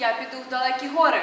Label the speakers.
Speaker 1: я піду в далекі гори.